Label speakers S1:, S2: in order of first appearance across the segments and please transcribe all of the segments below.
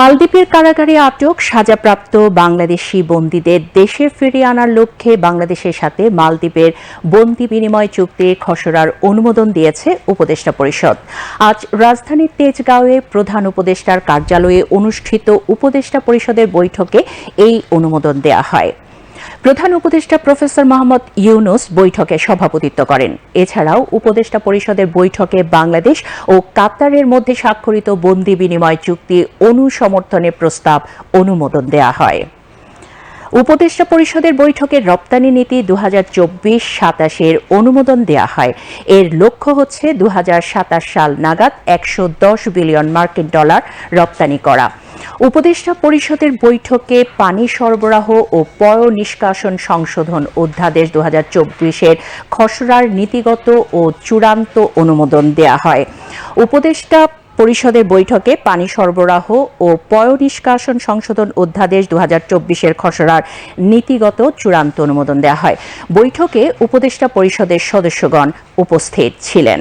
S1: মালদ্বীপের কারাগারে আটক সাজাপ্রাপ্ত বাংলাদেশি বন্দীদের দেশে ফিরিয়ে আনার লক্ষ্যে বাংলাদেশের সাথে মালদ্বীপের বন্দী বিনিময় চুক্তি খসড়ার অনুমোদন দিয়েছে উপদেষ্টা পরিষদ। আজ রাজধানীর তেজগাঁওয়ে প্রধান উপদেষ্টার কার্যালয়ে অনুষ্ঠিত উপদেষ্টা পরিষদের বৈঠকে এই অনুমোদন দেয়া হয়। প্রধান উপদেষ্টা প্রফেসর মোহাম্মদ ইউনুস বৈঠকে সভাপতিত্ব করেন। এছাড়াও উপদেষ্টা পরিষদের বৈঠকে বাংলাদেশ ও কাতারের মধ্যে স্বাক্ষরিত বন্দি বিনিময় চুক্তি অনুসমর্থনের প্রস্তাব অনুমোদন দেয়া হয়। উপদেষ্টা পরিষদের বৈঠকে রপ্তানি নীতি দু হাজার চব্বিশ সাতাশের অনুমোদন দেয়া হয়। এর লক্ষ্য হচ্ছে দু হাজার সাতাশ সাল নাগাদ একশো দশ বিলিয়ন মার্কিন ডলার রপ্তানি করা। উপদেষ্টা পরিষদের বৈঠকে পানি সরবরাহ ও পয় নিষ্কাশন সংশোধন অধ্যাদেশ দু হাজার চব্বিশের খসড়ার নীতিগত ও চূড়ান্ত অনুমোদন দেয়া হয়। উপদেষ্টা পরিষদের বৈঠকে পানি সরবরাহ ও পয় নিষ্কাশন সংশোধন অধ্যাদেশ দু হাজার চব্বিশের খসড়ার নীতিগত চূড়ান্ত অনুমোদন দেওয়া হয়। বৈঠকে উপদেষ্টা পরিষদের সদস্যগণ উপস্থিত ছিলেন।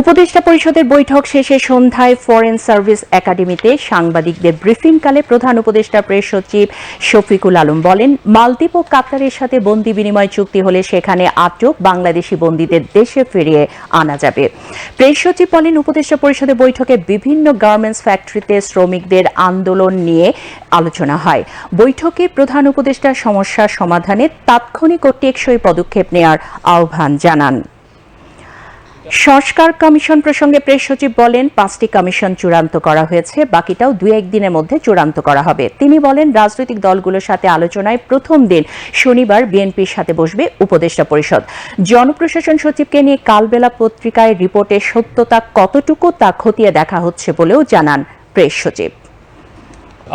S1: উপদেষ্টা পরিষদের বৈঠক শেষে সন্ধ্যায় ফরেন সার্ভিস একাডেমিতে সাংবাদিকদের ব্রিফিংকালে প্রধান উপদেষ্টা প্রেস সচিব শফিকুল আলম বলেন, মালদ্বীপ ও কাতারের সাথে বন্দি বিনিময় চুক্তি হলে সেখানে আটক বাংলাদেশি বন্দীদের দেশে ফিরিয়ে আনা যাবে। প্রেস সচিব বলেন, উপদেষ্টা পরিষদের বৈঠকে বিভিন্ন গার্মেন্টস ফ্যাক্টরিতে শ্রমিকদের আন্দোলন নিয়ে আলোচনা হয়। বৈঠকে প্রধান উপদেষ্টা সমস্যার সমাধানে তাৎক্ষণিক ও টেকসই পদক্ষেপ নেওয়ার আহ্বান জানান। সংস্কার কমিশন প্রসঙ্গে প্রেস সচিব বলেন, পাঁচটি কমিশন চূড়ান্ত করা হয়েছে, বাকিটাও দু একদিনের মধ্যে চূড়ান্ত করা হবে। তিনি বলেন, রাজনৈতিক দলগুলোর সাথে আলোচনায় প্রথম দিন শনিবার বিএনপির সাথে বসবে উপদেষ্টা পরিষদ। জনপ্রশাসন সচিবকে নিয়ে কালবেলা পত্রিকায় রিপোর্টের সত্যতা কতটুকু তা খতিয়ে দেখা হচ্ছে বলেও জানান প্রেস সচিব।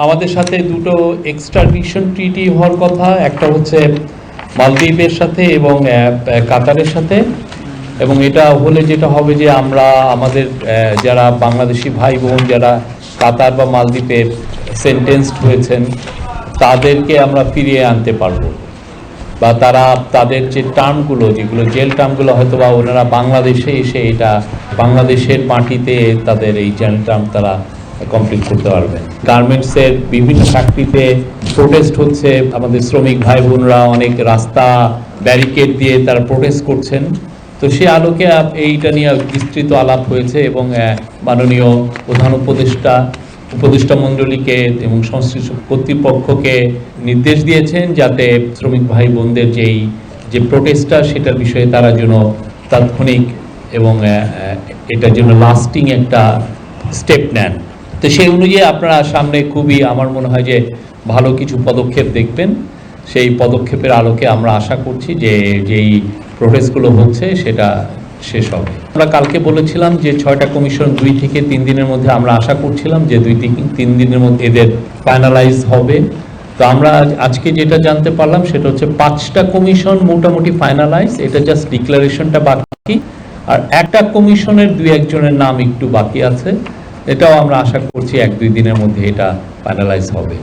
S2: আমাদের সাথে দুটো এক্সট্রাডিশন ট্রিটি হওয়ার কথা, একটা হচ্ছে মালদ্বীপের সাথে এবং কাতারের সাথে। এবং এটা হলে যেটা হবে যে আমরা আমাদের যারা বাংলাদেশি ভাই বোন যারা কাতার বা মালদ্বীপের সেন্টেন্সড হয়েছেন, তাদেরকে আমরা ফিরিয়ে আনতে পারব। বা তারা তাদের যে টার্মগুলো যেগুলো জেল টার্মগুলো হয়তো বা ওনারা বাংলাদেশে এসে এটা বাংলাদেশের মাটিতে তাদের এই জেল টার্ম তারা কমপ্লিট করতে পারবেন গার্মেন্টসের বিভিন্ন ফ্যাক্টরিতে প্রোটেস্ট হচ্ছে, আমাদের শ্রমিক ভাই বোনরা অনেক রাস্তা ব্যারিকেড দিয়ে তারা প্রোটেস্ট করছেন। তো সে আলোকে এইটা নিয়ে বিস্তৃত আলাপ হয়েছে এবং মাননীয় প্রধান উপদেষ্টা উপদেষ্টা মণ্ডলীকে এবং সংশ্লিষ্ট কর্তৃপক্ষকে নির্দেশ দিয়েছেন যাতে শ্রমিক ভাই বোনদের যেই, যে প্রোটেস্টটা সেটার বিষয়ে তারা যেন তাৎক্ষণিক এবং এটার জন্য লাস্টিং একটা স্টেপ নেন। তো সেই অনুযায়ী আপনারা সামনে খুবই আমার মনে হয় যে ভালো কিছু পদক্ষেপ দেখবেন। সেই পদক্ষেপের আলোকে আমরা আশা করছি যে, যেই প্রোটেস্টগুলো হচ্ছে, সেটা শেষ হবে। আমরা কালকে বলেছিলাম যে ছয়টা কমিশন দুই থেকে তিন দিনের মধ্যে আমরা আশা করছিলাম যে দুই থেকে তিন দিনের মধ্যে এদের ফাইনালাইজ হবে। তো আমরা আজকে যেটা জানতে পারলাম সেটা হচ্ছে পাঁচটা কমিশন মোটামুটি ফাইনালাইজ এটা জাস্ট ডিক্লারেশনটা বাকি। আর একটা কমিশনের দুই একজনের নাম একটু বাকি আছে, এটাও আমরা আশা করছি এক দুই দিনের মধ্যে এটা ফাইনালাইজ হবে।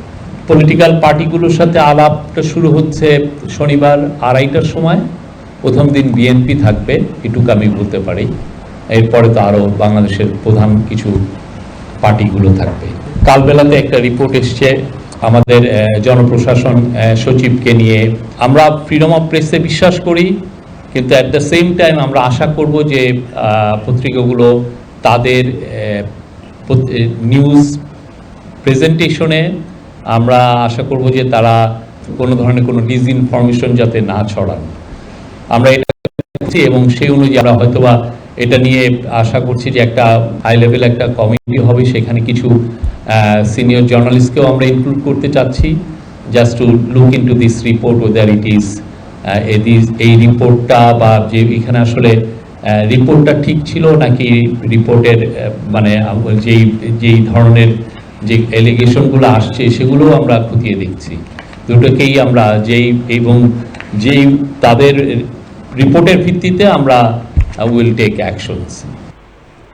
S2: পলিটিক্যাল পার্টিগুলোর সাথে আলাপটা শুরু হচ্ছে শনিবার আড়াইটার সময়। প্রথম দিন বিএনপি থাকবে, এটুকু আমি বলতে পারি। এরপরে তো আরও বাংলাদেশের প্রধান কিছু পার্টিগুলো থাকবে। কালবেলাতে একটা রিপোর্ট এসছে, আমাদের জনপ্রশাসন সচিবকে নিয়ে। আমরা ফ্রিডম অফ প্রেসে বিশ্বাস করি, কিন্তু অ্যাট দ্য সেম টাইম আমরা আশা করব যে পত্রিকাগুলো তাদের নিউজ প্রেজেন্টেশনে আমরা আশা করব যে তারা কোনো ধরনের কোনো ডিসইনফরমেশন যাতে না ছড়ান। আমরা এটা এবং সেই অনুযায়ী আমরা হয়তোবা এটা নিয়ে আশা করছি যে একটা হাই লেভেল একটা কমিটি হবে, সেখানে কিছু সিনিয়র জার্নালিস্টকেও আমরা ইনক্লুড করতে চাচ্ছি। Just to look into this report other it is এই রিপোর্টটা বা যে এখানে আসলে রিপোর্টটা ঠিক ছিল নাকি রিপোর্টের মানে যেই যেই ধরনের যে এলিগেশনগুলো আসছে সেগুলো আমরা খতিয়ে দেখছি। দুটোকেই আমরা যেই এবং যেই তাদের রিপোর্টের ভিত্তিতে আমরা উইল টেক অ্যাকশনস